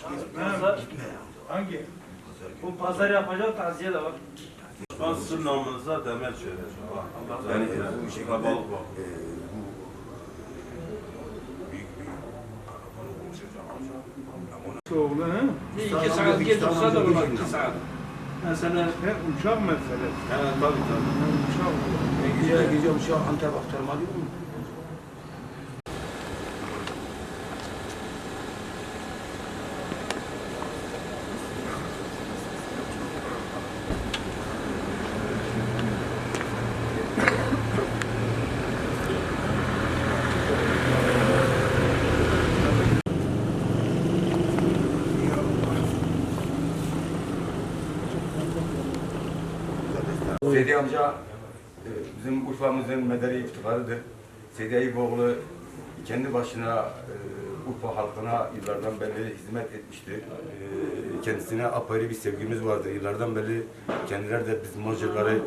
Şimdi pazar, Hangi? bu pazar yapacak taziye de var. Ben sizin namınıza demet söyleyeceğim. Yani bu şekilde e, bu ona Oğlu he? İki saat gecikse de olur iki saat. Mesela He uçak meselesi. Evet tabii tabii. Uçak. Gece gece uçağı Antep aktarma diyor mu? Seydi amca e, bizim Urfa'mızın medeni iftiharıdır. Seydi Eyüboğlu kendi başına e, Urfa halkına yıllardan beri hizmet etmiştir. E, Kendisine apayrı bir sevgimiz vardı. Yıllardan beri kendileri de biz Macarları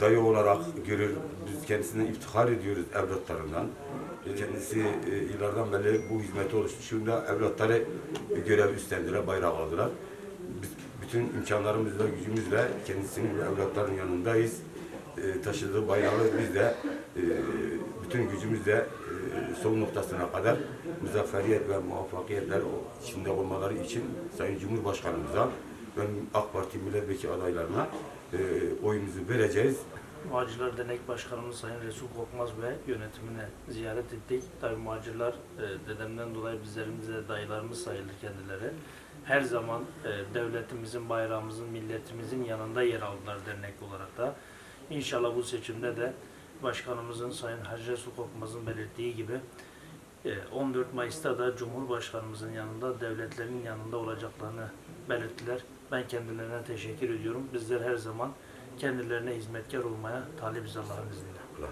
dayı olarak görür. Biz kendisine iftihar ediyoruz evlatlarından. Kendisi yıllardan beri bu hizmeti oluşturduğunda evlatları görev üstlendiler, bayrak aldılar. Bütün imkanlarımızla, gücümüzle kendisinin ve evlatların yanındayız. E, taşıdığı bayrağı biz de e, bütün gücümüzle e, son noktasına kadar muzafferiyet ve muvaffakiyetler içinde olmaları için Sayın Cumhurbaşkanımıza ve AK Parti milletvekili adaylarına e, oyumuzu vereceğiz. Muhacirler Dernek Başkanımız Sayın Resul Korkmaz ve yönetimine ziyaret ettik. Tabii muhacirler e, dedemden dolayı bizlerimize dayılarımız sayılır kendileri. Her zaman e, devletimizin, bayrağımızın, milletimizin yanında yer aldılar dernek olarak da. İnşallah bu seçimde de başkanımızın Sayın Hacı Resul Korkmaz'ın belirttiği gibi e, 14 Mayıs'ta da Cumhurbaşkanımızın yanında, devletlerinin yanında olacaklarını belirttiler. Ben kendilerine teşekkür ediyorum. Bizler her zaman kendilerine hizmetkar olmaya talibiz Allah'ın izniyle.